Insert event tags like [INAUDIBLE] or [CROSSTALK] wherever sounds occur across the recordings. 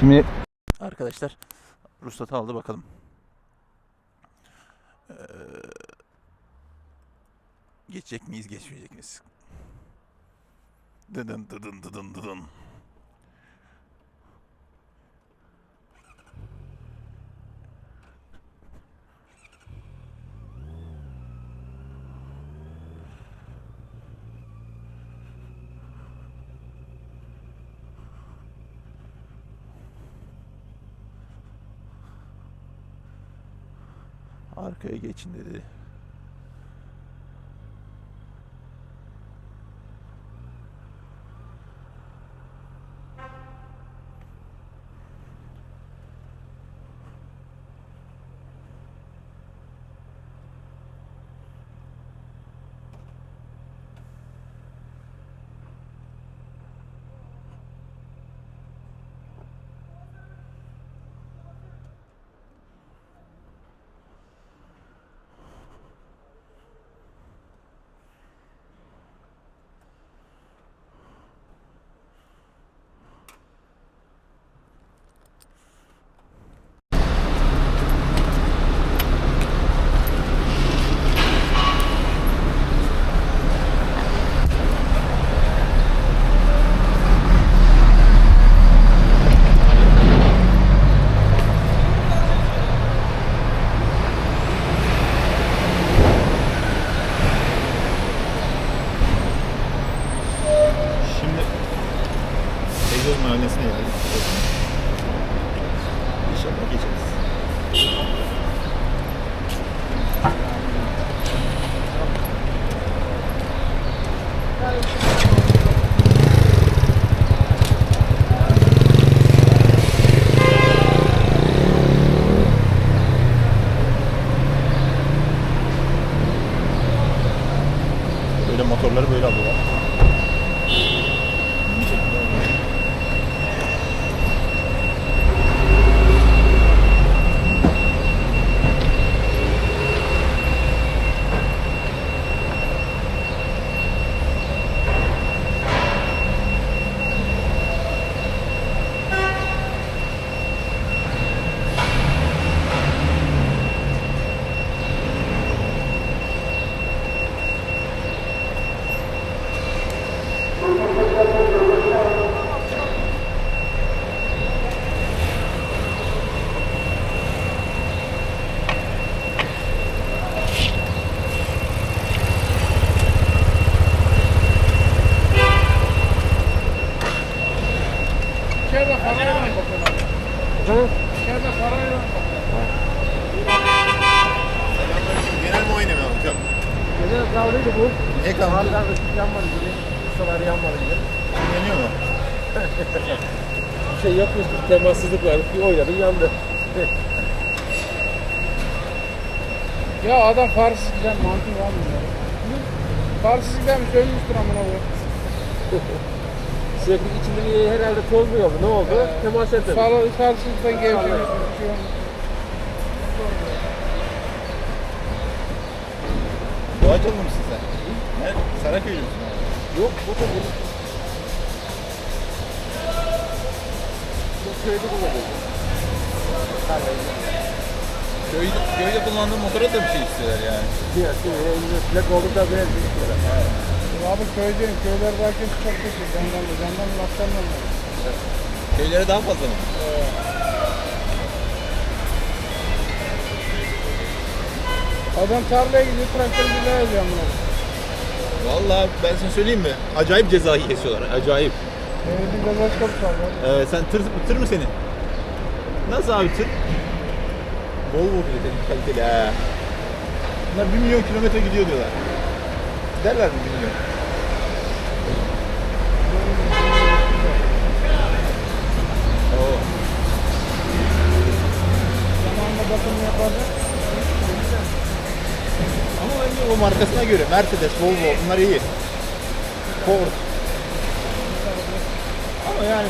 Şimdi arkadaşlar ruhsatı aldı bakalım. Ee, geçecek miyiz geçmeyecek miyiz? Dıdın dıdın dıdın dıdın. Arkaya geçin dedi. Aynen öyle seyredin. İçeride parayla bakıyorlar. İçeride parayla Genel muayene mi hocam? Bu. Ne? Hala ışık yanmadı gibi. Ustalar yanmadı gibi. Yanıyor mu? [LAUGHS] Bir şey yokmuş. Temassızlık var. Bir oynadı yandı. [LAUGHS] Ya adam farsız giden mantığı var mı ya? Farsız gidenmiş ölmüştür amına koyayım. [LAUGHS] Sürekli içinde bir herhalde toz mu yoldu? Ne oldu? Temas etmedi. Bir şey olmuş. Doğacalı mısın sen? He? Saraköylü müsün? Yok bu da bu. Bu köyde kullanıyor. Köyde, köyde kullandığın motora da bir şey istiyorlar yani. Şey, elinde plak oldukta böyle bir şey. Abi köydeyim. Köyler herkes çok de. Benden de laftan da. Köylere daha fazla mı? Adam tarlaya gidiyor. Traktör daha yazıyor koyayım. Vallahi ben sana söyleyeyim mi? Acayip ceza kesiyorlar. Acayip. Devletin gazaj kapısı var. Ee, sen tır, tır mı senin? Nasıl abi tır? Volvo bile dedim kaliteli ha. Bunlar 1 milyon kilometre gidiyor diyorlar. Giderler mi 1 Zamanında bakım yaparlar. Ama bence o markasına göre Mercedes, Volvo bunlar iyi. Ford. Ama yani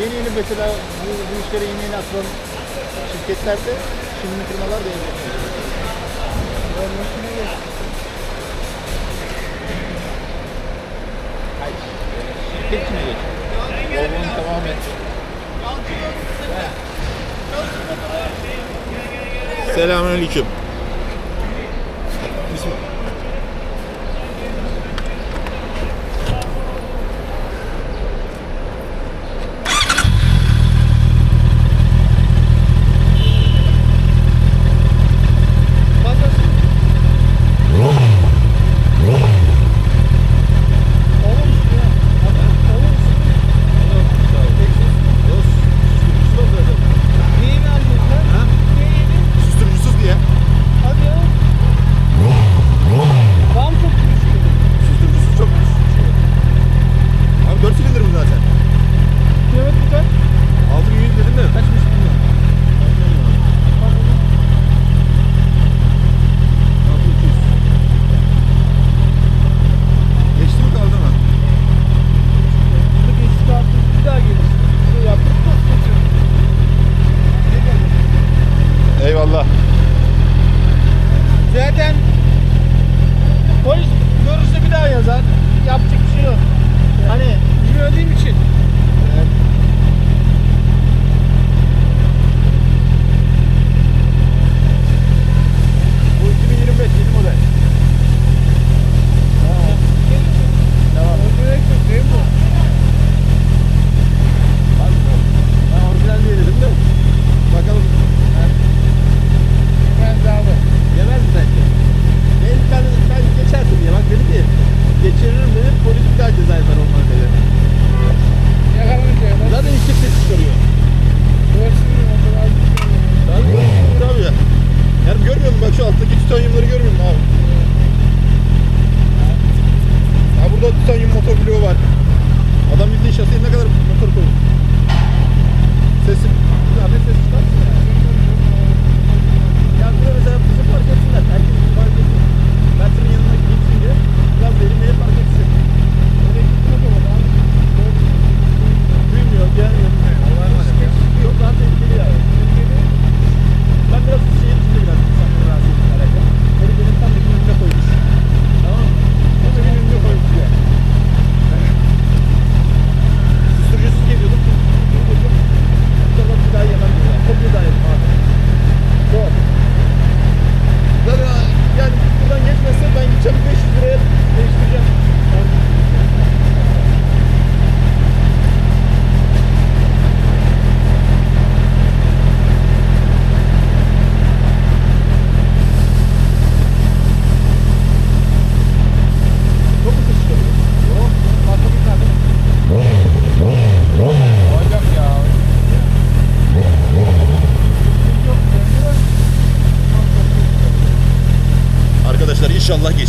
yeni yeni mesela bu, bu işlere yeni yeni atılan şirketlerde şimdi firmalar da ilgileniyor. Hayır. Şirket içine geç. Volvo'nun tamamen Selamünaleyküm.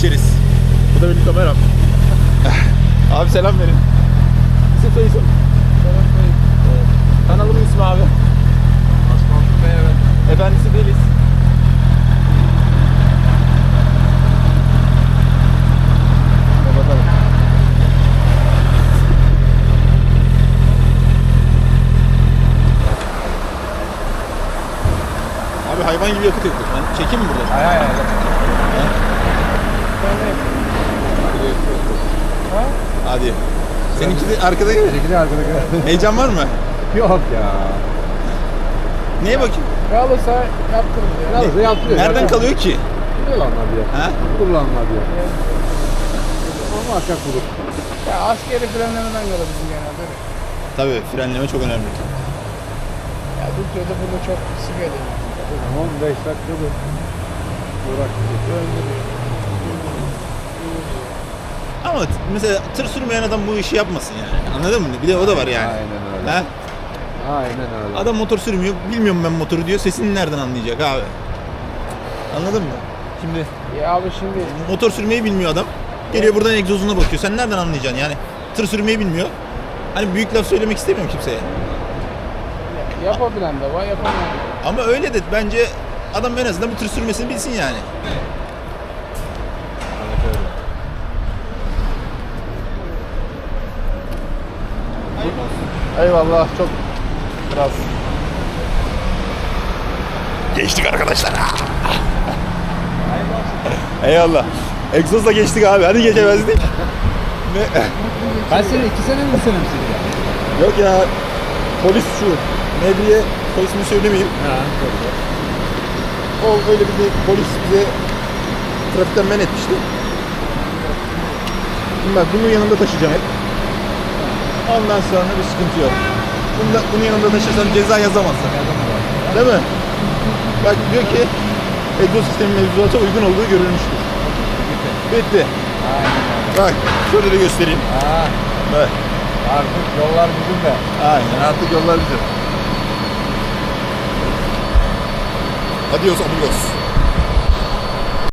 Geçeriz. Bu da benim kameram. [LAUGHS] abi selam verin. İsim soy isim. Kanalımın ismi abi. Evet. Efendisi değiliz. Bakalım. Abi hayvan gibi yakıt yakıyor. Ben çekeyim mi burada? Hay hay hay. Ha? Hadi. Seninki de arkada gibi. Çekili arkada Heyecan var mı? Yok ya. Neye bakayım? Kalırsa yaptırırız ya. Yalnız yapıyor. Nereden kalıyor ki? Kullanma diye. Ha? Kullanma diye. Ama akak bulur. Ya askeri frenlemeden kalır bizim genelde. Tabii frenleme çok önemli. Ya Türkiye'de burada çok sık ediyor. 15 dakikada uğraştık. Ama mesela tır sürmeyen adam bu işi yapmasın yani. Anladın mı? Bir de o da var yani. Aynen öyle. Ha? Aynen öyle. Adam motor sürmüyor. Bilmiyorum ben motoru diyor. Sesini nereden anlayacak abi? Anladın mı? Şimdi Ya abi şimdi motor sürmeyi bilmiyor adam. Geliyor buradan egzozuna bakıyor. Sen nereden anlayacaksın yani? Tır sürmeyi bilmiyor. Hani büyük laf söylemek istemiyorum kimseye. yapabilen de var yapamayan da var. Ama öyle de bence adam en azından bir tır sürmesini bilsin yani. Eyvallah çok biraz. Geçtik arkadaşlar. [LAUGHS] Eyvallah. Egzozla geçtik abi. Hadi geçemezdik. ne? Kaç sene? 2 sene mi sene misin? Yok ya. Polis şu. Ne diye polisimi söylemeyeyim. Ha. O öyle bir de polis bize trafikten men etmişti. Şimdi bak bunun yanında taşıyacağım hep. Ondan sonra bir sıkıntı yok. Bunda, bunun yanında taşırsam ceza yazamazsın. Değil mi? Bak diyor ki egzoz sistemi mevzuata uygun olduğu görülmüştür. Bitti. Bak şöyle de göstereyim. Ha, Bak. artık yollar bizim de. Aynen artık yollar bizim. Adios amigos.